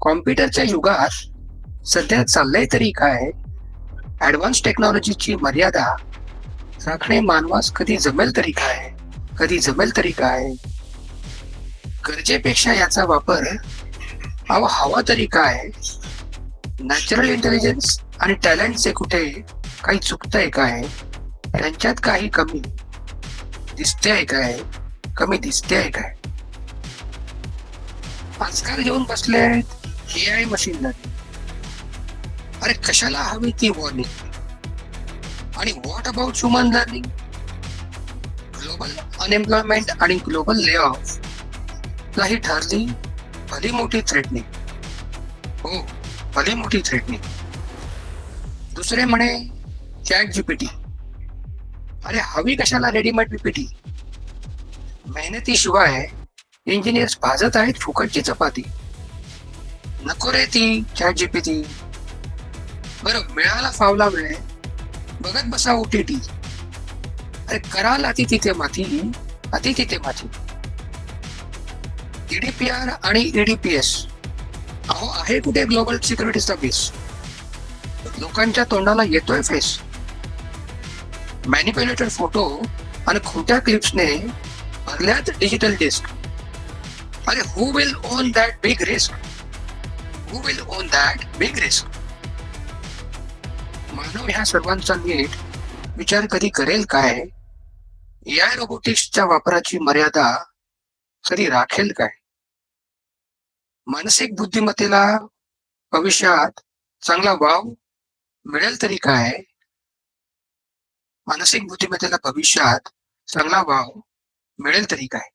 कॉम्प्युटरच्या युगात सध्या चाललंय तरी काय ऍडव्हान्स टेक्नॉलॉजीची मर्यादा राखणे मानवास कधी जमेल तरी काय कधी जमेल तरी काय गरजेपेक्षा याचा वापर अव हवा तरी काय नॅचरल इंटेलिजन्स आणि टॅलेंटचे कुठे काही चुकतंय काय त्यांच्यात काही कमी दिसतेय काय कमी दिसतेय काय. आजकाल येऊन बसले आहेत ए आय मशीन लर्निंग अरे कशाला हवी ती वॉर्निंग आणि what about human learning global unemployment आणि ग्लोबल ले ऑफ ही ठरली भली मोठी थ्रेटनिंग हो भली मोठी थ्रेटनिंग दुसरे म्हणे चॅट जीपीटी अरे हवी कशाला रेडीमेड पीपीटी मेहनतीशिवाय इंजिनियर्स भाजत आहेत फुकटची चपाती. नको रे ती चॅट जीपीटी बरं मिळाला फावला वेळ. बघत बसा ओटीटी अरे कराल अति तिथे माथी अति तिथे माथी ईडीपीआर आणि ईडीपीएस अहो आहे कुठे ग्लोबल सिक्युरिटीचा बेस लोकांच्या तोंडाला येतोय फेस. मॅनिप्युलेटेड फोटो आणि खोट्या क्लिप्सने भरल्यात डिजिटल डिस्क. अरे who will own that big risk who will own that big risk मानव ह्या सर्वांचा नीट विचार कधी करेल काय? या रोबोटिक्सच्या वापराची मर्यादा कधी राखेल काय? मानसिक बुद्धिमत्तेला भविष्यात चांगला वाव मिळेल तरी काय? मानसिक बुद्धिमत्तेला भविष्यात चांगला वाव मिळेल तरी काय?